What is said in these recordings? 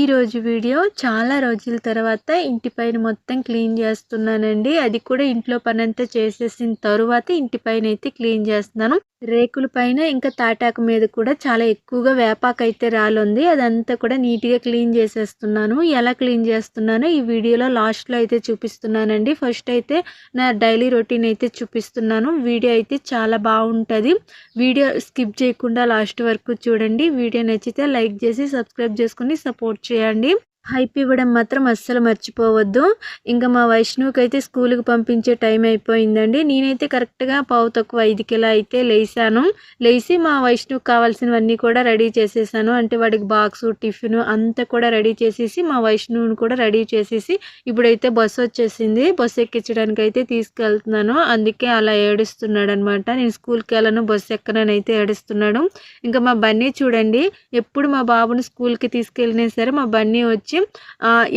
ఈరోజు వీడియో చాలా రోజుల తర్వాత ఇంటి పైన మొత్తం క్లీన్ చేస్తున్నానండి. అది కూడా ఇంట్లో పనంతా చేసేసిన తరువాత ఇంటి పైన అయితే క్లీన్ చేస్తున్నాను. రేకుల పైన ఇంకా తాటాకు మీద కూడా చాలా ఎక్కువగా వేపాకు అయితే రాలుంది. అదంతా కూడా నీట్గా క్లీన్ చేసేస్తున్నాను. ఎలా క్లీన్ చేస్తున్నానో ఈ వీడియోలో లాస్ట్లో అయితే చూపిస్తున్నానండి. ఫస్ట్ అయితే నా డైలీ రొటీన్ అయితే చూపిస్తున్నాను. వీడియో అయితే చాలా బాగుంటుంది. వీడియో స్కిప్ చేయకుండా లాస్ట్ వరకు చూడండి. వీడియో నచ్చితే లైక్ చేసి సబ్స్క్రైబ్ చేసుకుని సపోర్ట్ చేయండి. హైప్ ఇవ్వడం మాత్రం అస్సలు మర్చిపోవద్దు. ఇంకా మా వైష్ణవ్కి అయితే స్కూల్కి పంపించే టైం అయిపోయిందండి. నేనైతే కరెక్ట్గా పావు తక్కువ ఐదుకిలా అయితే లేసాను. లేచి మా వైష్ణవ్కి కావాల్సినవన్నీ కూడా రెడీ చేసేసాను. అంటే వాడికి బాక్స్ టిఫిన్ అంతా కూడా రెడీ చేసేసి మా వైష్ణవ్ని కూడా రెడీ చేసేసి ఇప్పుడైతే బస్సు వచ్చేసింది. బస్సు ఎక్కించడానికి అయితే తీసుకెళ్తున్నాను. అందుకే అలా ఏడుస్తున్నాడు అనమాట నేను స్కూల్కి వెళ్ళను బస్సు ఎక్కనని అయితే ఏడుస్తున్నాడు. ఇంకా మా బన్నీ చూడండి. ఎప్పుడు మా బాబుని స్కూల్కి తీసుకెళ్ళినా సరే మా బన్నీ వచ్చి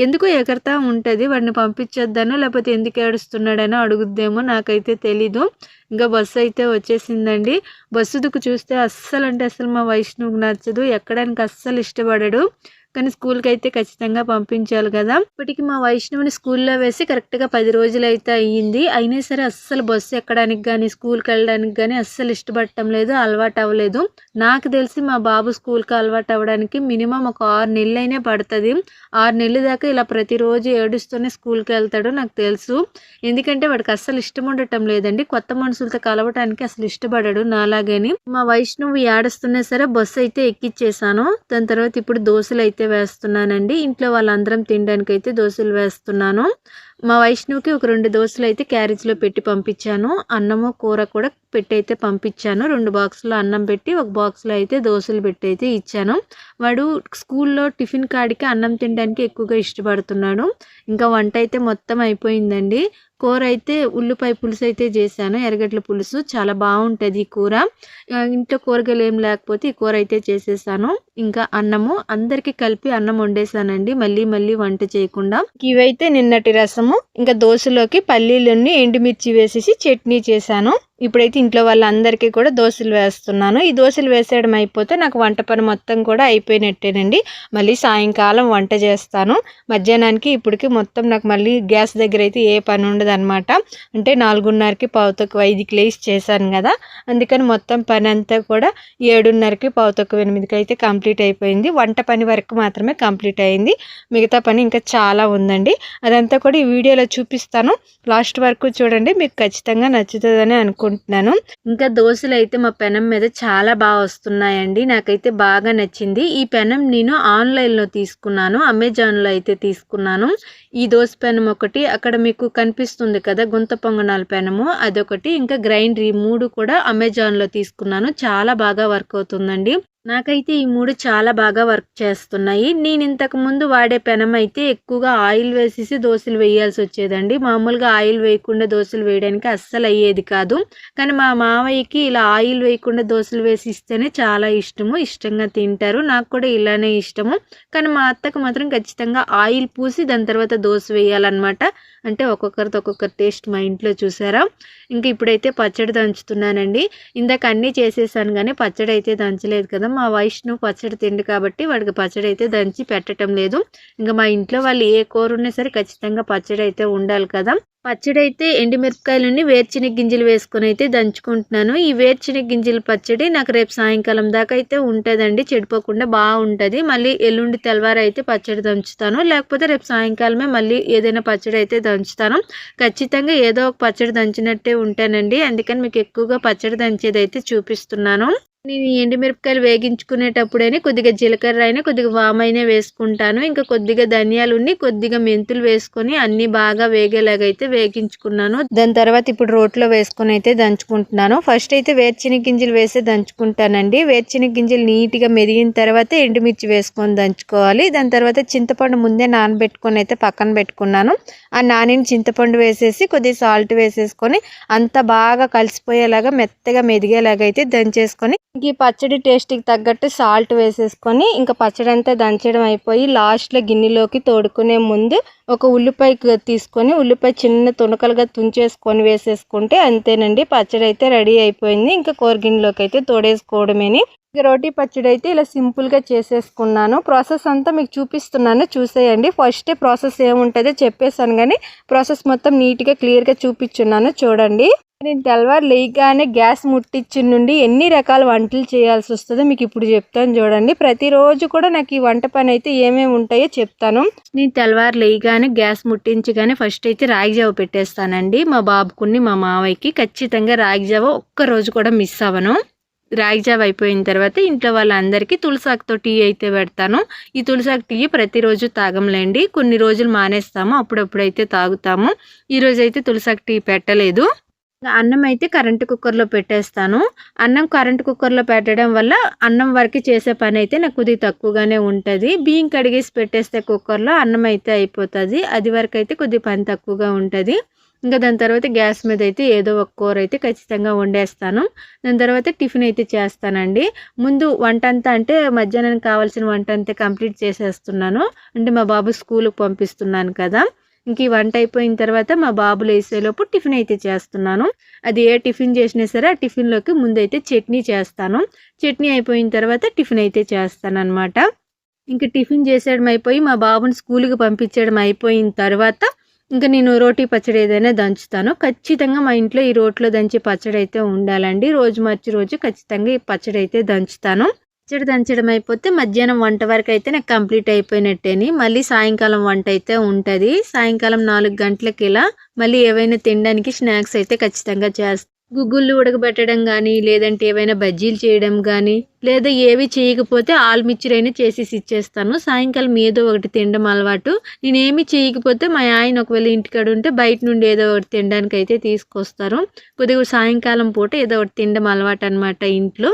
ఎందుకు ఎగరతా ఉంటుంది? వాడిని పంపించొద్దనో లేకపోతే ఎందుకు ఏడుస్తున్నాడనో అడుగుద్దేమో నాకైతే తెలీదు. ఇంకా బస్సు అయితే వచ్చేసిందండి. బస్సు దుక్కు చూస్తే అస్సలు అంటే అస్సలు మా వైష్ణవుకి నచ్చదు. ఎక్కడానికి అస్సలు ఇష్టపడడు. కానీ స్కూల్కి అయితే ఖచ్చితంగా పంపించాలి కదా. ఇప్పటికి మా వైష్ణవుని స్కూల్లో వేసి కరెక్ట్గా పది రోజులు అయితే అయ్యింది. అయినా సరే అస్సలు బస్సు ఎక్కడానికి కానీ స్కూల్కి వెళ్ళడానికి కానీ అస్సలు ఇష్టపడటం లేదు అలవాటు అవ్వలేదు నాకు తెలిసి మా బాబు స్కూల్కి అలవాటు అవ్వడానికి మినిమం ఒక ఆరు నెలలు అయినా పడుతుంది. ఆరు నెలల దాకా ఇలా ప్రతిరోజు ఏడుస్తూనే స్కూల్కి వెళ్తాడు నాకు తెలుసు. ఎందుకంటే వాడికి అస్సలు ఇష్టం ఉండటం లేదండి. కొత్త మనుషులతో కలవటానికి అసలు ఇష్టపడాడు నాలాగని. మా వైష్ణవి ఏడుస్తున్నా సరే బస్సు అయితే ఎక్కిచ్చేసాను. దాని తర్వాత ఇప్పుడు దోశలు అయితే వేస్తున్నానండి. ఇంట్లో వాళ్ళందరం తినడానికి అయితే దోశలు వేస్తున్నాను. మా వైష్ణవ్కి ఒక రెండు దోశలు అయితే క్యారేజ్లో పెట్టి పంపించాను. అన్నము కూర కూడా పెట్టి అయితే పంపించాను. రెండు బాక్సులో అన్నం పెట్టి ఒక బాక్స్లో అయితే దోశలు పెట్టి అయితే ఇచ్చాను. వాడు స్కూల్లో టిఫిన్ కాడికి అన్నం తినడానికి ఎక్కువగా ఇష్టపడుతున్నాడు. ఇంకా వంట అయితే మొత్తం అయిపోయిందండి. కూర అయితే ఉల్లిపాయ పులుసు అయితే చేశాను ఎర్రగడ్డల పులుసు చాలా బాగుంటుంది ఈ కూర. ఇంట్లో కూరగాయలు ఏం లేకపోతే ఈ కూర అయితే చేసేసాను. ఇంకా అన్నము అందరికీ కలిపి అన్నం వండేసానండి మళ్ళీ మళ్ళీ వంట చేయకుండా. ఇవైతే నిన్నటి రసము ఇంకా దోశలోకి పల్లీలన్నీ ఎండుమిర్చి వేసేసి చట్నీ చేశాను. ఇప్పుడైతే ఇంట్లో వాళ్ళందరికీ కూడా దోశలు వేస్తున్నాను. ఈ దోశలు వేసేయడం అయిపోతే నాకు వంట పని మొత్తం కూడా అయిపోయినట్టేనండి. మళ్ళీ సాయంకాలం వంట చేస్తాను. మధ్యాహ్నానికి ఇప్పటికి మొత్తం నాకు మళ్ళీ గ్యాస్ దగ్గర అయితే ఏ పని ఉండదు అనమాట అంటే నాలుగున్నరకి పావుతొక్క ఐదుకి లేచి చేశాను కదా. అందుకని మొత్తం పని అంతా కూడా ఏడున్నరకి పావుతొక్క ఎనిమిదికి అయితే కంప్లీట్ అయిపోయింది. వంట పని వరకు మాత్రమే కంప్లీట్ అయింది. మిగతా పని ఇంకా చాలా ఉందండి. అదంతా కూడా ఈ వీడియోలో చూపిస్తాను. లాస్ట్ వరకు చూడండి. మీకు ఖచ్చితంగా నచ్చుతుందని అనుకుంటున్నాను. అనుకుంటున్నాను. ఇంకా దోశలు అయితే మా పెనం మీద చాలా బాగా వస్తున్నాయండి. నాకైతే బాగా నచ్చింది. ఈ పెనం నేను ఆన్లైన్లో తీసుకున్నాను. అమెజాన్లో అయితే తీసుకున్నాను. ఈ దోశ పెనం ఒకటి అక్కడ మీకు కనిపిస్తుంది కదా గుంత పొంగనాల పెనము. అదొకటి. ఇంకా గ్రైండర్ ఈ మూడు కూడా అమెజాన్లో తీసుకున్నాను. చాలా బాగా వర్క్ అవుతుందండి. నాకైతే ఈ మూడు చాలా బాగా వర్క్ చేస్తున్నాయి. నేను ఇంతకు ముందు వాడే పెనం అయితే ఎక్కువగా ఆయిల్ వేసేసి దోశలు వేయాల్సి వచ్చేదండి. మామూలుగా ఆయిల్ వేయకుండా దోశలు వేయడానికి అస్సలు అయ్యేది కాదు. కానీ మా మావయ్యకి ఇలా ఆయిల్ వేయకుండా దోశలు వేసి ఇస్తేనే చాలా ఇష్టము. ఇష్టంగా తింటారు. నాకు కూడా ఇలానే ఇష్టము. కానీ మా అత్తకు మాత్రం ఖచ్చితంగా ఆయిల్ పూసి దాని తర్వాత దోశ వేయాలన్నమాట. అంటే ఒక్కొక్కరితో ఒక్కొక్క టేస్ట్ మా ఇంట్లో చూసారా? ఇంకా ఇప్పుడైతే పచ్చడి దంచుతున్నానండి. ఇందాక అన్నీ చేసేసాను కానీ పచ్చడి అయితే దంచలేదు కదా. మా వైష్ణవ్ పచ్చడి తిండి కాబట్టి వాడికి పచ్చడి అయితే దంచి పెట్టడం లేదు. ఇంకా మా ఇంట్లో వాళ్ళు ఏ కూర ఉన్నా సరే ఖచ్చితంగా పచ్చడి అయితే ఉండాలి కదా. పచ్చడి అయితే ఎండుమిరపకాయలని వేర్చిన గింజలు వేసుకొని అయితే దంచుకుంటున్నాను. ఈ వేర్చిన గింజల పచ్చడి నాకు రేపు సాయంకాలం దాకా అయితే ఉంటుందండి. చెడిపోకుండా బాగుంటుంది. మళ్ళీ ఎల్లుండి తెల్లవారు అయితే పచ్చడి దంచుతాను. లేకపోతే రేపు సాయంకాలమే మళ్ళీ ఏదైనా పచ్చడి అయితే దంచుతాను. ఖచ్చితంగా ఏదో ఒక పచ్చడి దంచినట్టే ఉంటానండి. అందుకని మీకు ఎక్కువగా పచ్చడి దంచేది అయితే చూపిస్తున్నాను. నేను ఎండుమిరపకాయలు వేగించుకునేటప్పుడైనా కొద్దిగా జీలకర్ర అయినా కొద్దిగా వామైనా వేసుకుంటాను. ఇంకా కొద్దిగా ధనియాలు ఉండి కొద్దిగా మెంతులు వేసుకొని అన్ని బాగా వేగేలాగైతే వేగించుకున్నాను. దాని తర్వాత ఇప్పుడు రోట్లో వేసుకొని అయితే దంచుకుంటున్నాను. ఫస్ట్ అయితే వేర్చిన గింజలు వేసి దంచుకుంటానండి. వేర్చిన గింజలు నీట్గా మెదిగిన తర్వాత ఎండుమిర్చి వేసుకొని దంచుకోవాలి. దాని తర్వాత చింతపండు ముందే నానబెట్టుకొని అయితే పక్కన పెట్టుకున్నాను. ఆ నానిన చింతపండు వేసేసి కొద్దిగా సాల్ట్ వేసేసుకొని అంత బాగా కలిసిపోయేలాగా మెత్తగా మెదిగేలాగా అయితే దంచేసుకొని ఈ పచ్చడి టేస్ట్కి తగ్గట్టు సాల్ట్ వేసేసుకొని ఇంకా పచ్చడి అంతా దంచడం అయిపోయి లాస్ట్లో గిన్నెలోకి తోడుకునే ముందు ఒక ఉల్లిపాయ తీసుకొని ఉల్లిపాయ చిన్న తునకలుగా తుంచేసుకొని వేసేసుకుంటే అంతేనండి. పచ్చడి అయితే రెడీ అయిపోయింది. ఇంకా కూరగిన్నెలోకి అయితే తోడేసుకోవడమేని. ఇక రోటీ పచ్చడి అయితే ఇలా సింపుల్గా చేసేసుకున్నాను. ప్రాసెస్ అంతా మీకు చూపిస్తున్నాను. చూసేయండి. ఫస్ట్ ప్రాసెస్ ఏముంటుందో చెప్పేసాను కానీ ప్రాసెస్ మొత్తం నీట్గా క్లియర్గా చూపించున్నాను చూడండి. నేను తెల్లవారు లేయగానే గ్యాస్ ముట్టించిన నుండి ఎన్ని రకాల వంటలు చేయాల్సి వస్తుందో మీకు ఇప్పుడు చెప్తాను చూడండి. ప్రతిరోజు కూడా నాకు ఈ వంట పని అయితే ఏమేమి ఉంటాయో చెప్తాను. నేను తెల్లవారు లేయగానే గ్యాస్ ముట్టించగానే ఫస్ట్ అయితే రాగి జావ పెట్టేస్తానండి. మా బాబుకుని మా మావయ్యకి ఖచ్చితంగా రాగి జావ ఒక్క రోజు కూడా మిస్ అవ్వను. రాగి జావ అయిపోయిన తర్వాత ఇంట్లో వాళ్ళందరికీ తులసాకుతో టీ అయితే పెడతాను. ఈ తులసాకు టీ ప్రతిరోజు తాగంలేండి. కొన్ని రోజులు మానేస్తాము అప్పుడప్పుడు అయితే తాగుతాము ఈరోజు అయితే తులసాకు టీ పెట్టలేదు. అన్నం అయితే కరెంటు కుక్కర్లో పెట్టేస్తాను. అన్నం కరెంటు కుక్కర్లో పెట్టడం వల్ల అన్నం వరకు చేసే పని అయితే నాకు కొద్దిగా తక్కువగానే ఉంటుంది. బియ్యం కడిగేసి పెట్టేస్తే కుక్కర్లో అన్నం అయితే అయిపోతుంది. అది వరకు అయితే కొద్దిగా పని తక్కువగా ఉంటుంది. ఇంకా దాని తర్వాత గ్యాస్ మీద అయితే ఏదో ఒక కూర అయితే ఖచ్చితంగా వండేస్తాను. దాని తర్వాత టిఫిన్ అయితే చేస్తానండి. ముందు వంట అంతా అంటే మధ్యాహ్నం కావాల్సిన వంట అంతా కంప్లీట్ చేసేస్తున్నాను. అంటే మా బాబు స్కూల్కి పంపిస్తున్నాను కదా. ఇంక ఈ వంట అయిపోయిన తర్వాత మా బాబు లేసేలోపు టిఫిన్ అయితే చేస్తున్నాను. అది ఏ టిఫిన్ చేసినా సరే ఆ టిఫిన్లోకి ముందైతే చట్నీ చేస్తాను. చట్నీ అయిపోయిన తర్వాత టిఫిన్ అయితే చేస్తాను అనమాట ఇంకా టిఫిన్ చేసేయడం అయిపోయి మా బాబుని స్కూల్కి పంపించడం అయిపోయిన తర్వాత ఇంకా నేను రోటీ పచ్చడి ఏదైనా దంచుతాను. ఖచ్చితంగా మా ఇంట్లో ఈ రోట్లో దంచే పచ్చడి అయితే ఉండాలండి. రోజు మార్చి రోజు ఖచ్చితంగా ఈ పచ్చడి అయితే దంచుతాను. పచ్చడి దంచడం అయిపోతే మధ్యాహ్నం వంట వరకు అయితే నాకు కంప్లీట్ అయిపోయినట్టేని. మళ్ళీ సాయంకాలం వంట అయితే ఉంటుంది. సాయంకాలం నాలుగు గంటలకి ఇలా మళ్ళీ ఏవైనా తినడానికి స్నాక్స్ అయితే ఖచ్చితంగా చేస్తాను గుగ్గుళ్ళు ఉడకబెట్టడం కానీ లేదంటే ఏవైనా బజ్జీలు చేయడం కానీ లేదా ఏవి చేయకపోతే ఆల్మిక్చర్ అయినా చేసేసి ఇచ్చేస్తాను. సాయంకాలం ఏదో ఒకటి తినడం అలవాటు. నేనేమి చేయకపోతే మా ఆయన ఒకవేళ ఇంటికాడ ఉంటే బయట నుండి ఏదో ఒకటి తినడానికి అయితే తీసుకొస్తారు. కొద్దిగా సాయంకాలం పూట ఏదో ఒకటి తినడం అలవాటు అనమాట ఇంట్లో.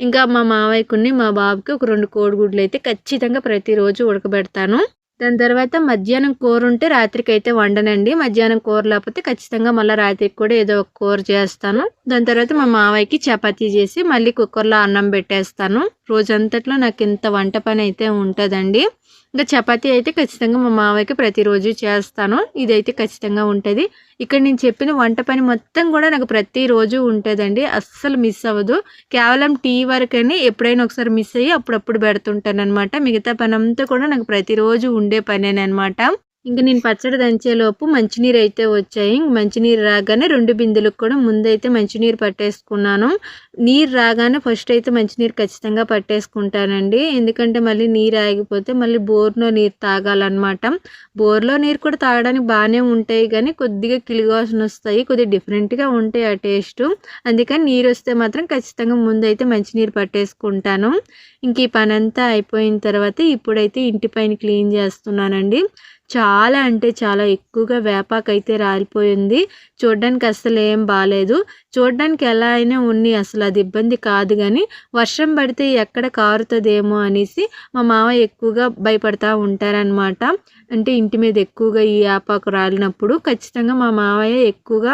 ఇంకా మా మావయ్యకుని మా బాబుకి ఒక రెండు కోడిగుడ్లు అయితే ఖచ్చితంగా ప్రతిరోజు ఉడకబెడతాను. దాని తర్వాత మధ్యాహ్నం కూర ఉంటే రాత్రికి అయితే వండనండి. మధ్యాహ్నం కూర లేకపోతే ఖచ్చితంగా మళ్ళీ రాత్రికి కూడా ఏదో ఒక కూర చేస్తాను. దాని తర్వాత మా మావయ్యకి చపాతీ చేసి మళ్ళీ కుక్కర్లో అన్నం పెట్టేస్తాను. రోజంతట్లో నాకు ఇంత వంట పని అయితే ఉంటుందండి. ఇంకా చపాతీ అయితే ఖచ్చితంగా మా మావయ్యకి ప్రతిరోజు చేస్తాను. ఇదైతే ఖచ్చితంగా ఉంటుంది. ఇక్కడ నేను చెప్పిన వంట పని మొత్తం కూడా నాకు ప్రతిరోజు ఉంటుందండి. అస్సలు మిస్ అవ్వదు. కేవలం టీ వరకని ఎప్పుడైనా ఒకసారి మిస్ అయ్యి అప్పుడప్పుడు పెడుతుంటాను అనమాట మిగతా పని అంతా కూడా నాకు ప్రతిరోజు ఉండే పనేనమాట ఇంకా నేను పచ్చడి దంచేలోపు మంచినీరు అయితే వచ్చాయి. ఇంక మంచినీరు రాగానే రెండు బిందెలకు కూడా ముందైతే మంచినీరు పట్టేసుకున్నాను. నీరు రాగానే ఫస్ట్ అయితే మంచినీరు ఖచ్చితంగా పట్టేసుకుంటానండి. ఎందుకంటే మళ్ళీ నీరు ఆగిపోతే మళ్ళీ బోర్లో నీరు తాగాలన్నమాట. బోర్లో నీరు కూడా తాగడానికి బాగానే ఉంటాయి కానీ కొద్దిగా కిలిగాసిన వస్తాయి కొద్దిగా డిఫరెంట్గా ఉంటాయి ఆ టేస్ట్ అందుకని నీరు వస్తే మాత్రం ఖచ్చితంగా ముందు అయితే మంచినీరు పట్టేసుకుంటాను. ఇంక ఈ పని అంతా అయిపోయిన తర్వాత ఇప్పుడైతే ఇంటి పైన క్లీన్ చేస్తున్నానండి. చాలా అంటే చాలా ఎక్కువగా వేపాకైతే అయితే రాలిపోయింది. చూడడానికి అసలు ఏం బాగాలేదు చూడడానికి ఎలా అయినా ఉన్ని అసలు అది ఇబ్బంది కాదు కానీ వర్షం పడితే ఎక్కడ కారుతుందేమో అనేసి మా మామ ఎక్కువగా భయపడతా ఉంటారనమాట అంటే ఇంటి మీద ఎక్కువగా ఈ ఆపాకు రాలినప్పుడు ఖచ్చితంగా మా మావయ్య ఎక్కువగా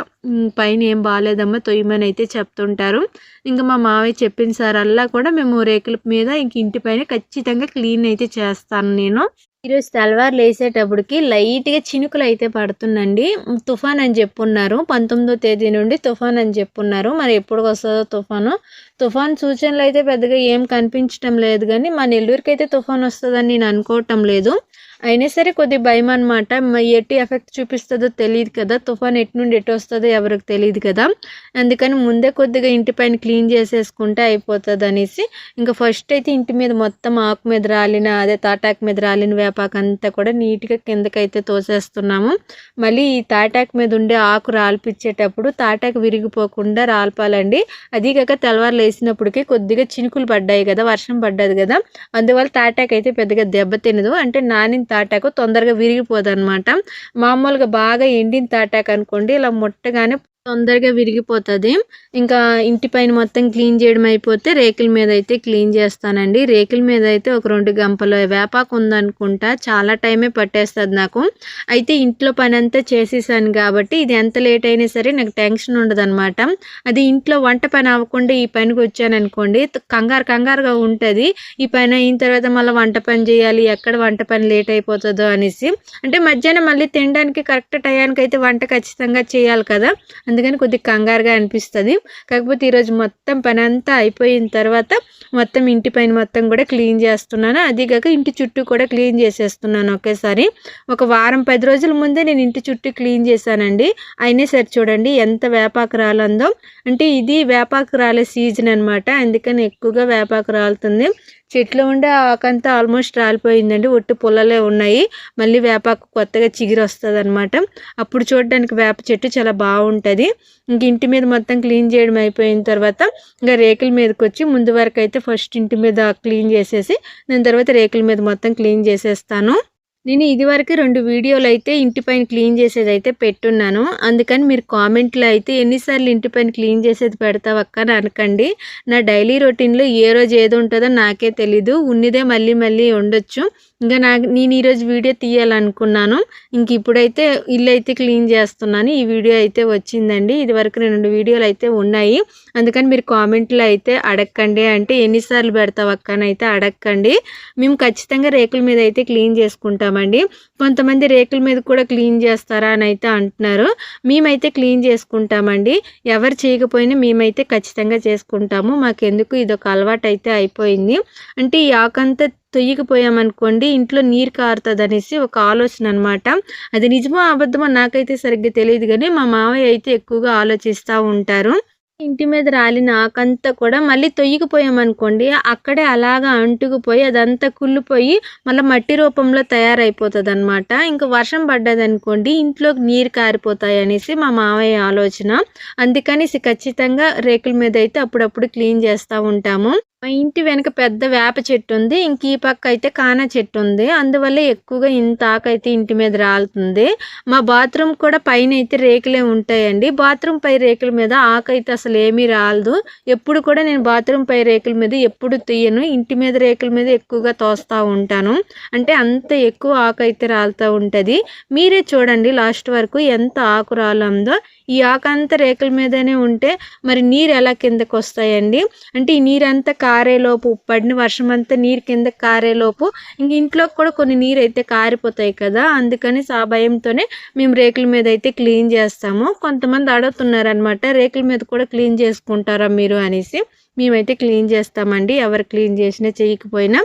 పైన ఏం బాగాలేదమ్మా తొయ్యమని అయితే చెప్తుంటారు. ఇంకా మా మావయ్య చెప్పిన సారల్లా కూడా మేము రేకుల మీద ఇంక ఇంటి పైన ఖచ్చితంగా క్లీన్ అయితే చేస్తాను నేను. ఈరోజు తెల్లవారు లేసేటప్పటికి లైట్గా చినుకులు అయితే పడుతుందండి. తుఫాన్ అని చెప్పున్నారు. పంతొమ్మిదో తేదీ నుండి తుఫాన్ అని చెప్పున్నారు. మరి ఎప్పుడు వస్తుందో తుఫాను. తుఫాన్ సూచనలు అయితే పెద్దగా ఏం కనిపించడం లేదు కానీ మా నెల్లూరుకి అయితే తుఫాన్ వస్తుందని నేను అనుకోవటం లేదు. అయినా సరే కొద్ది భయం అనమాట ఎట్టి ఎఫెక్ట్ చూపిస్తుందో తెలియదు కదా. తుఫాన్ ఎటు నుండి ఎటు వస్తుందో ఎవరికి తెలియదు కదా. అందుకని ముందే కొద్దిగా ఇంటి పైన క్లీన్ చేసేసుకుంటే అయిపోతుంది అనేసి ఇంకా ఫస్ట్ అయితే ఇంటి మీద మొత్తం ఆకు మీద రాలిన అదే తాటాకు మీద రాలిన వేపాకు అంతా కూడా నీట్గా కిందకైతే తోసేస్తున్నాము. మళ్ళీ ఈ తాటాకు మీద ఉండే ఆకు రాల్పించేటప్పుడు తాటాకు విరిగిపోకుండా రాల్పాలండి. అది కాక తెల్లవారు లేసినప్పటికీ కొద్దిగా చినుకులు పడ్డాయి కదా. వర్షం పడ్డది కదా. అందువల్ల తాటాకు అయితే పెద్దగా దెబ్బ తినదు. అంటే నాని తాటాకు తొందరగా విరిగిపోదు అనమాట మామూలుగా బాగా ఎండిన తాటాకు అనుకోండి ఇలా ముట్టగానే తొందరగా విరిగిపోతుంది. ఇంకా ఇంటి పైన మొత్తం క్లీన్ చేయడం అయిపోతే రేకుల మీద అయితే క్లీన్ చేస్తానండి. రేకుల మీద అయితే ఒక రెండు గంపలు వేపాకు ఉందనుకుంటా. చాలా టైమే పట్టేస్తుంది నాకు. అయితే ఇంట్లో పని అంతా చేసేసాను కాబట్టి ఇది ఎంత లేట్ అయినా సరే నాకు టెన్షన్ ఉండదనమాట అది ఇంట్లో వంట పని అవ్వకుండా ఈ పనికి వచ్చాను అనుకోండి కంగారు కంగారుగా ఉంటుంది. ఈ పని అయిన తర్వాత మళ్ళీ వంట పని చేయాలి ఎక్కడ వంట పని లేట్ అయిపోతుందో అనేసి. అంటే మధ్యాహ్నం మళ్ళీ తినడానికి కరెక్ట్ టయానికి అయితే వంట ఖచ్చితంగా చేయాలి కదా. అందుకని కొద్దిగా కంగారుగా అనిపిస్తుంది. కాకపోతే ఈరోజు మొత్తం పని అంతా అయిపోయిన తర్వాత మొత్తం ఇంటి పైన మొత్తం కూడా క్లీన్ చేస్తున్నాను. అది కాక ఇంటి చుట్టూ కూడా క్లీన్ చేసేస్తున్నాను ఒకేసారి. ఒక వారం పది రోజుల ముందే నేను ఇంటి చుట్టూ క్లీన్ చేశానండి. అయినా సరే చూడండి ఎంత వేపాకు రాలందో. అంటే ఇది వేపాకు రాలే సీజన్ అనమాట అందుకని ఎక్కువగా వేపాకు రాలుతుంది. చెట్లు ఉండే ఆకంతా ఆల్మోస్ట్ రాలిపోయిందండి. ఒట్టి పుల్లలే ఉన్నాయి. మళ్ళీ వేపాకు కొత్తగా చిగురు వస్తుంది అనమాట అప్పుడు చూడడానికి వేప చెట్టు చాలా బాగుంటుంది ఇంక ఇంటి మీద మొత్తం క్లీన్ చేయడం అయిపోయిన తర్వాత ఇంకా రేకుల మీదకి వచ్చి ముందు వరకు అయితే ఫస్ట్ ఇంటి మీద క్లీన్ చేసేసి దాని తర్వాత రేకుల మీద మొత్తం క్లీన్ చేసేస్తాను. నేను ఇదివరకు రెండు వీడియోలు అయితే ఇంటి పైన క్లీన్ చేసేది అయితే పెట్టున్నాను. అందుకని మీరు కామెంట్లో అయితే ఎన్నిసార్లు ఇంటి పైన క్లీన్ చేసేది పెడతావు అక్క అని అనకండి. నా డైలీ రొటీన్లో ఏ రోజు ఏది ఉంటుందో నాకే తెలీదు. ఉన్నదే మళ్ళీ మళ్ళీ ఉండొచ్చు ఇంకా నాకు నేను ఈరోజు వీడియో తీయాలనుకున్నాను. ఇంక ఇప్పుడైతే ఇల్లు అయితే క్లీన్ చేస్తున్నాను. ఈ వీడియో అయితే వచ్చిందండి. ఇదివరకు రెండు వీడియోలు అయితే ఉన్నాయి. అందుకని మీరు కామెంట్లో అయితే అడగండి అంటే ఎన్నిసార్లు పెడతావు అక్కనైతే అడగండి మేము ఖచ్చితంగా రేకుల మీద అయితే క్లీన్ చేసుకుంటామండి. కొంతమంది రేకుల మీద కూడా క్లీన్ చేస్తారా అని అయితే అంటున్నారు. మేమైతే క్లీన్ చేసుకుంటామండి. ఎవరు చేయకపోయినా మేమైతే ఖచ్చితంగా చేసుకుంటాము. మాకెందుకు ఇదొక అలవాటు అయితే అయిపోయింది. అంటే ఈ ఆకంతా తొయ్యకపోయామనుకోండి ఇంట్లో నీరు కారుతుంది అనేసి ఒక ఆలోచన అనమాట అది నిజమో అబద్ధమో నాకైతే సరిగ్గా తెలియదు కానీ మా మావయ్య అయితే ఎక్కువగా ఆలోచిస్తూ ఉంటారు. ఇంటి మీద రాలిన ఆకంతా కూడా మళ్ళీ తొయ్యకపోయామనుకోండి అక్కడే అలాగా అంటుకుపోయి అదంతా కుళ్ళిపోయి మళ్ళీ మట్టి రూపంలో తయారైపోతుంది అనమాట ఇంకా వర్షం పడ్డది అనుకోండి ఇంట్లోకి నీరు కారిపోతాయి అనేసి మా మావయ్య ఆలోచన. అందుకని ఖచ్చితంగా రేకుల మీద అయితే అప్పుడప్పుడు క్లీన్ చేస్తూ ఉంటాము. మా ఇంటి వెనక పెద్ద వేప చెట్టు ఉంది. ఇంక ఈ పక్క అయితే కానా చెట్టు ఉంది. అందువల్ల ఎక్కువగా ఇంత ఆకైతే ఇంటి మీద రాలుతుంది. మా బాత్రూమ్ కూడా పైన అయితే రేకులే ఉంటాయండి. బాత్రూమ్ పై రేకుల మీద ఆకైతే అసలు ఏమీ రాలదు. ఎప్పుడు కూడా నేను బాత్రూమ్ పై రేకుల మీద ఎప్పుడు తీయను. ఇంటి మీద రేకుల మీద ఎక్కువగా తోస్తూ ఉంటాను. అంటే అంత ఎక్కువ ఆకైతే రాలుతూ ఉంటుంది. మీరే చూడండి లాస్ట్ వరకు ఎంత ఆకు రాలందో. ఈ ఆకంతా రేకుల మీదనే ఉంటే మరి నీరు ఎలా కిందకు వస్తాయండి అంటే ఈ నీరంతా కారేలోపు పడిన వర్షం అంతా నీరు కింద కారేలోపు ఇంక ఇంట్లోకి కూడా కొన్ని నీరు అయితే కారిపోతాయి కదా అందుకని ఆ భయంతోనే మేము రేకుల మీద అయితే క్లీన్ చేస్తాము. కొంతమంది అడుగుతున్నారు అనమాట రేకుల మీద కూడా క్లీన్ చేసుకుంటారా మీరు అనేసి. మేమైతే క్లీన్ చేస్తామండి ఎవరు క్లీన్ చేసినా చేయకపోయినా.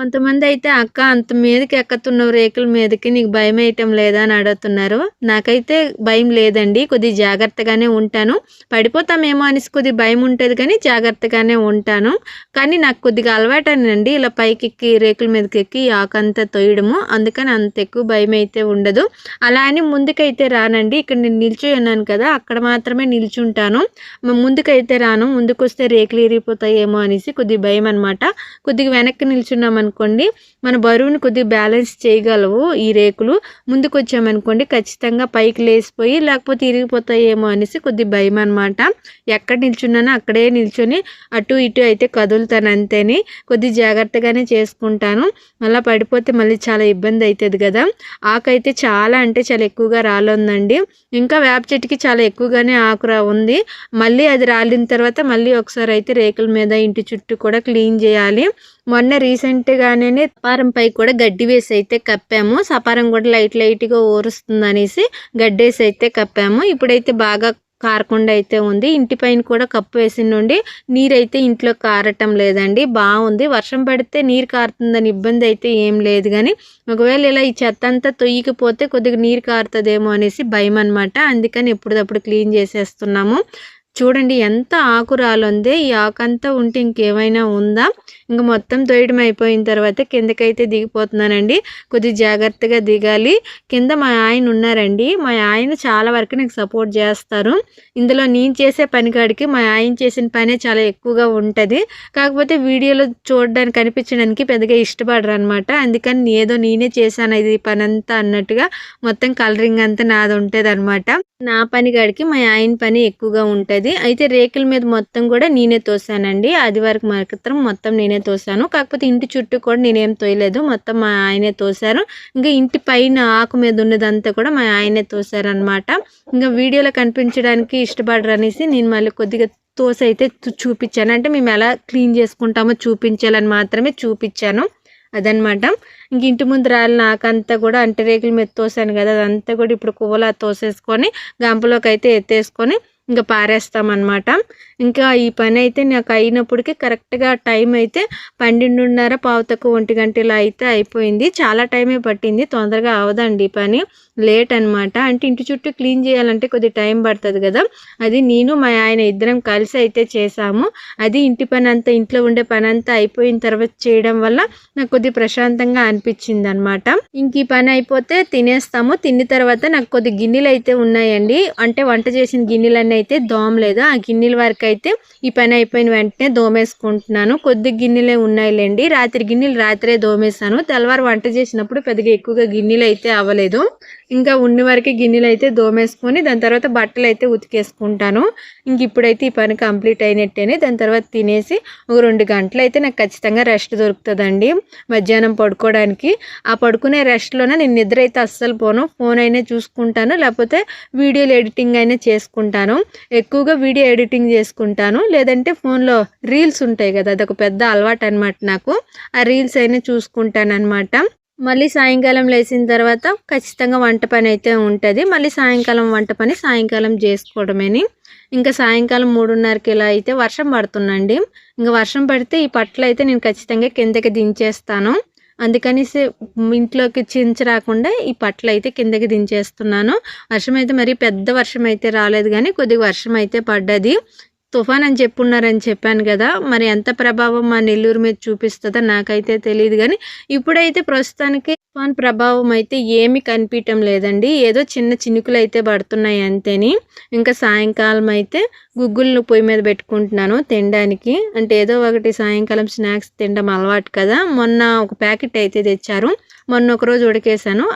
కొంతమంది అయితే అక్క అంత మీదకి ఎక్కుతున్నావు రేకుల మీదకి నీకు భయం వేయటం లేదా? అని అడుగుతున్నారు. నాకైతే భయం లేదండి కొద్ది జాగ్రత్తగానే ఉంటాను. పడిపోతామేమో అనేసి కొద్ది భయం ఉంటుంది కానీ జాగ్రత్తగానే ఉంటాను. కానీ నాకు కొద్దిగా అలవాటేనండి ఇలా పైకి ఎక్కి రేకుల మీదకి ఎక్కి ఆకంతా తొయ్యడము అందుకని అంత ఎక్కువ భయం అయితే ఉండదు. అలా అని ముందుకైతే రానండి. ఇక్కడ నేను నిల్చొని ఉన్నాను కదా అక్కడ మాత్రమే నిల్చుంటాను. ముందుకైతే రాను. ముందుకు వస్తే రేకులు ఇరిగిపోతాయేమో అనేసి కొద్ది భయం అనమాట కొద్దిగా వెనక్కి నిల్చున్నాం అనుకోండి మన బరువుని కొద్దిగా బ్యాలెన్స్ చేయగలవు ఈ రేకులు. ముందుకు వచ్చామనుకోండి ఖచ్చితంగా పైకి లేసిపోయి లేకపోతే ఇరిగిపోతాయేమో అనేసి కొద్ది భయం అనమాట ఎక్కడ నిల్చున్నానో అక్కడే నిల్చొని అటు ఇటు అయితే కదులుతాను అంతేని. కొద్ది జాగ్రత్తగానే చేసుకుంటాను. మళ్ళీ పడిపోతే మళ్ళీ చాలా ఇబ్బంది అవుతుంది కదా. ఆకైతే చాలా అంటే చాలా ఎక్కువగా రాలుందండి ఇంకా వేప చెట్టుకి చాలా ఎక్కువగానే ఆకురా ఉంది. మళ్ళీ అది రాలిన తర్వాత మళ్ళీ ఒకసారి అయితే రేకుల మీద ఇంటి చుట్టూ కూడా క్లీన్ చేయాలి. మొన్న రీసెంట్గానే సపారంపై కూడా గడ్డి వేసి అయితే కప్పాము. సపారం కూడా లైట్ లైట్గా ఊరుస్తుంది అనేసి గడ్డేసి అయితే కప్పాము. ఇప్పుడైతే బాగా కారకుండా అయితే ఉంది. ఇంటి పైన కూడా కప్పు వేసిన నుండి నీరైతే ఇంట్లో కారటం లేదండి. బాగుంది. వర్షం పడితే నీరు కారుతుందని ఇబ్బంది అయితే ఏం లేదు కానీ ఒకవేళ ఇలా ఈ చెత్త అంతా తొయ్యకపోతే కొద్దిగా నీరు కారుతుందేమో అనేసి భయం అనమాట అందుకని ఎప్పుడప్పుడు క్లీన్ చేసేస్తున్నాము. చూడండి ఎంత ఆకు రాలుంది ఈ ఆకంతా ఉంటే ఇంకేమైనా ఉందా? ఇంకా మొత్తం తోయడం అయిపోయిన తర్వాత కిందకైతే దిగిపోతున్నానండి. కొద్దిగా జాగ్రత్తగా దిగాలి. కింద మా ఆయన ఉన్నారండి. మా ఆయన చాలా వరకు నాకు సపోర్ట్ చేస్తారు. ఇందులో నేను చేసే పని కాడికి మా ఆయన చేసిన పనే చాలా ఎక్కువగా ఉంటుంది. కాకపోతే వీడియోలో చూడడానికి కనిపించడానికి పెద్దగా ఇష్టపడరు అనమాట అందుకని ఏదో నేనే చేశాను ఇది పని అంతా అన్నట్టుగా మొత్తం కలరింగ్ అంతా నాది ఉంటుంది అనమాట నా పని కాడికి మా ఆయన పని ఎక్కువగా ఉంటుంది. అయితే రేకుల మీద మొత్తం కూడా నేనే తోసానండి. అది వరకు మాత్రం మొత్తం నేనే తోసాను. కాకపోతే ఇంటి చుట్టూ కూడా నేనేం తోయలేదు. మొత్తం మా ఆయనే తోసారు. ఇంకా ఇంటి పైన ఆకు మీద ఉన్నదంతా కూడా మా ఆయనే తోశారనమాట ఇంకా వీడియోలో కనిపించడానికి ఇష్టపడరు అనేసి నేను మళ్ళీ కొద్దిగా తోస అయితే చూ- చూపించాను. అంటే మేము ఎలా క్లీన్ చేసుకుంటామో చూపించాలని మాత్రమే చూపించాను. అదనమాట ఇంక ఇంటి ముందు రాలి నాకంతా కూడా అంటే రేకుల మీద తోసాను కదా అదంతా కూడా ఇప్పుడు కువ్వలా తోసేసుకొని గంపలోకి అయితే ఎత్తేసుకొని ఇంకా పారేస్తామన్నమాట. ఇంకా ఈ పని అయితే నాకు అయినప్పటికీ కరెక్ట్గా టైం అయితే పన్నెండున్నర పావు తక్కువ ఒంటి గంటలో అయితే అయిపోయింది. చాలా టైమే పట్టింది. తొందరగా అవదండి ఈ పని. లేట్ అనమాట అంటే ఇంటి చుట్టూ క్లీన్ చేయాలంటే కొద్ది టైం పడుతుంది కదా. అది నేను మా ఆయన ఇద్దరం కలిసి అయితే చేసాము. అది ఇంటి పని అంతా ఇంట్లో ఉండే పని అంతా అయిపోయిన తర్వాత చేయడం వల్ల నాకు కొద్ది ప్రశాంతంగా అనిపించింది అనమాట ఇంక ఈ పని అయిపోతే తినేస్తాము. తిన్న తర్వాత నాకు కొద్ది గిన్నెలు అయితే ఉన్నాయండి. అంటే వంట చేసిన గిన్నెలన్నీ అయితే దోమలేదు. ఆ గిన్నెల వరకు అయితే ఈ పని అయిపోయిన వెంటనే దోమేసుకుంటున్నాను. కొద్ది గిన్నెలే ఉన్నాయిలేండి. రాత్రి గిన్నెలు రాత్రే దోమేసాను తెల్లవారు వంట చేసినప్పుడు పెద్దగా ఎక్కువగా గిన్నెలు అయితే అవ్వలేదు. ఇంకా ఉన్న వరకే గిన్నెలు అయితే దోమేసుకొని దాని తర్వాత బట్టలు అయితే ఉతికేసుకుంటాను. ఇంక ఇప్పుడైతే ఈ పని కంప్లీట్ అయినట్టేనే దాని తర్వాత తినేసి ఒక రెండు గంటలు అయితే నాకు ఖచ్చితంగా రెస్ట్ దొరుకుతుందండి మధ్యాహ్నం పడుకోవడానికి. ఆ పడుకునే రెస్ట్లోనే నేను నిద్ర అయితే అస్సలు పోను. ఫోన్ అయినా చూసుకుంటాను లేకపోతే వీడియోలు ఎడిటింగ్ అయినా చేసుకుంటాను. ఎక్కువగా వీడియో ఎడిటింగ్ చేసుకుంటాను. లేదంటే ఫోన్లో రీల్స్ ఉంటాయి కదా అదొక పెద్ద అలవాటు అనమాట నాకు. ఆ రీల్స్ అయినా చూసుకుంటాను అనమాట మళ్ళీ సాయంకాలం లేచిన తర్వాత ఖచ్చితంగా వంట పని అయితే ఉంటుంది. మళ్ళీ సాయంకాలం వంట పని సాయంకాలం చేసుకోవడమేని. ఇంకా సాయంకాలం మూడున్నరకి ఇలా అయితే వర్షం పడుతుందండి. ఇంకా వర్షం పడితే ఈ పట్లు అయితే నేను ఖచ్చితంగా కిందకి దించేస్తాను. అందుకనేసి ఇంట్లోకి చించ రాకుండా ఈ పట్లు అయితే కిందకి దించేస్తున్నాను. వర్షం అయితే మరి పెద్ద వర్షం అయితే రాలేదు కానీ కొద్దిగా వర్షం అయితే పడ్డది. తుఫాన్ అని చెప్పున్నారని చెప్పాను కదా మరి ఎంత ప్రభావం మా నెల్లూరు మీద చూపిస్తుందో నాకైతే తెలియదు కానీ ఇప్పుడైతే ప్రస్తుతానికి తుఫాన్ ప్రభావం అయితే ఏమీ కనిపించడం లేదండి. ఏదో చిన్న చినుకులు అయితే పడుతున్నాయి అంతేని. ఇంకా సాయంకాలం అయితే గుగ్గులను పొయ్యి మీద పెట్టుకుంటున్నాను తినడానికి. అంటే ఏదో ఒకటి సాయంకాలం స్నాక్స్ తినడం అలవాటు కదా మొన్న ఒక ప్యాకెట్ అయితే తెచ్చారు. మొన్న ఒక రోజు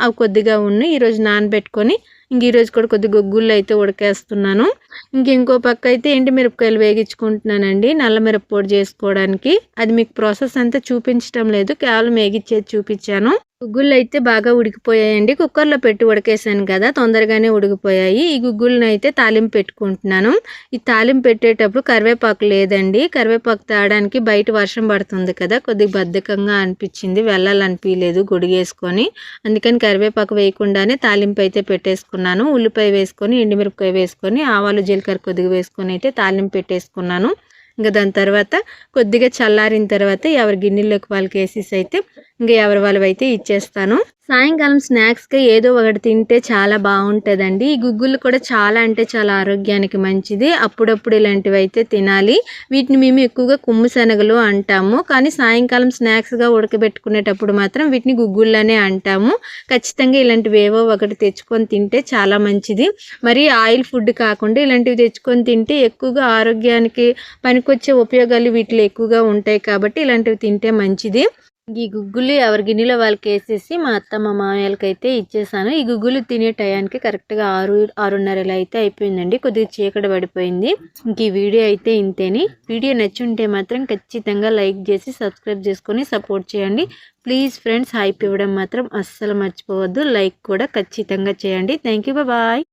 అవి కొద్దిగా ఉన్నాయి. ఈరోజు నానబెట్టుకొని ఇంక ఈరోజు కూడా కొద్దిగా గుగ్గుళ్ళు అయితే ఉడకేస్తున్నాను. ఇంక ఇంకో పక్క అయితే ఎండి మిరపకాయలు వేగించుకుంటున్నానండి. నల్ల మిరపపొడి చేసుకోవడానికి. అది మీకు ప్రాసెస్ అంతా చూపించడం లేదు. కేవలం వేగించేది చూపించాను. గుగ్గుళ్ళు అయితే బాగా ఉడికిపోయాయండి. కుక్కర్లో పెట్టి ఉడకేసాను కదా తొందరగానే ఉడికిపోయాయి. ఈ గుగ్గులను అయితే తాలింపు పెట్టుకుంటున్నాను. ఈ తాలింపు పెట్టేటప్పుడు కరివేపాకు లేదండి. కరివేపాకు తాగడానికి బయట వర్షం పడుతుంది కదా కొద్దిగా బద్ధకంగా అనిపించింది. వెళ్ళాలనిపించలేదు గొడిగేసుకొని అందుకని కరివేపాకు వేయకుండానే తాలింపు అయితే పెట్టేసుకున్నాను. ఉల్లిపాయ వేసుకొని ఎండుమిరపకాయ వేసుకొని ఆవాలు జీలకర్ర కొద్దిగా వేసుకొని అయితే తాలింపు పెట్టేసుకున్నాను. ఇంకా దాని తర్వాత కొద్దిగా చల్లారిన తర్వాత ఎవరి గిన్నెలోకి వాళ్ళకి వేసేసి అయితే ఇంకా ఎవరి వాళ్ళు అయితే ఇచ్చేస్తాను. సాయంకాలం స్నాక్స్గా ఏదో ఒకటి తింటే చాలా బాగుంటుందండి. ఈ గుగ్గులు కూడా చాలా అంటే చాలా ఆరోగ్యానికి మంచిది. అప్పుడప్పుడు ఇలాంటివి అయితే తినాలి. వీటిని మేము ఎక్కువగా కుమ్ము శనగలు అంటాము. కానీ సాయంకాలం స్నాక్స్గా ఉడకబెట్టుకునేటప్పుడు మాత్రం వీటిని గుగ్గుళ్ళనే అంటాము. ఖచ్చితంగా ఇలాంటివి ఏవో ఒకటి తెచ్చుకొని తింటే చాలా మంచిది. మరి ఆయిల్ ఫుడ్ కాకుండా ఇలాంటివి తెచ్చుకొని తింటే ఎక్కువగా ఆరోగ్యానికి పనికొచ్చే ఉపయోగాలు వీటిలో ఎక్కువగా ఉంటాయి కాబట్టి ఇలాంటివి తింటే మంచిది. ఈ గుగ్గులు ఎవరి గిన్నెలో వాళ్ళకి వేసేసి మా అత్త మా మామయ్యలకి అయితే ఇచ్చేసాను. ఈ గుగ్గులు తినే టయానికి కరెక్ట్గా ఆరు ఆరున్నరలో అయితే అయిపోయిందండి. కొద్దిగా చీకటి పడిపోయింది. ఇంక ఈ వీడియో అయితే ఇంతేని. వీడియో నచ్చుంటే మాత్రం ఖచ్చితంగా లైక్ చేసి సబ్స్క్రైబ్ చేసుకొని సపోర్ట్ చేయండి. ప్లీజ్ ఫ్రెండ్స్ హైప్ ఇవ్వడం మాత్రం అస్సలు మర్చిపోవద్దు. లైక్ కూడా ఖచ్చితంగా చేయండి. Thank you bye.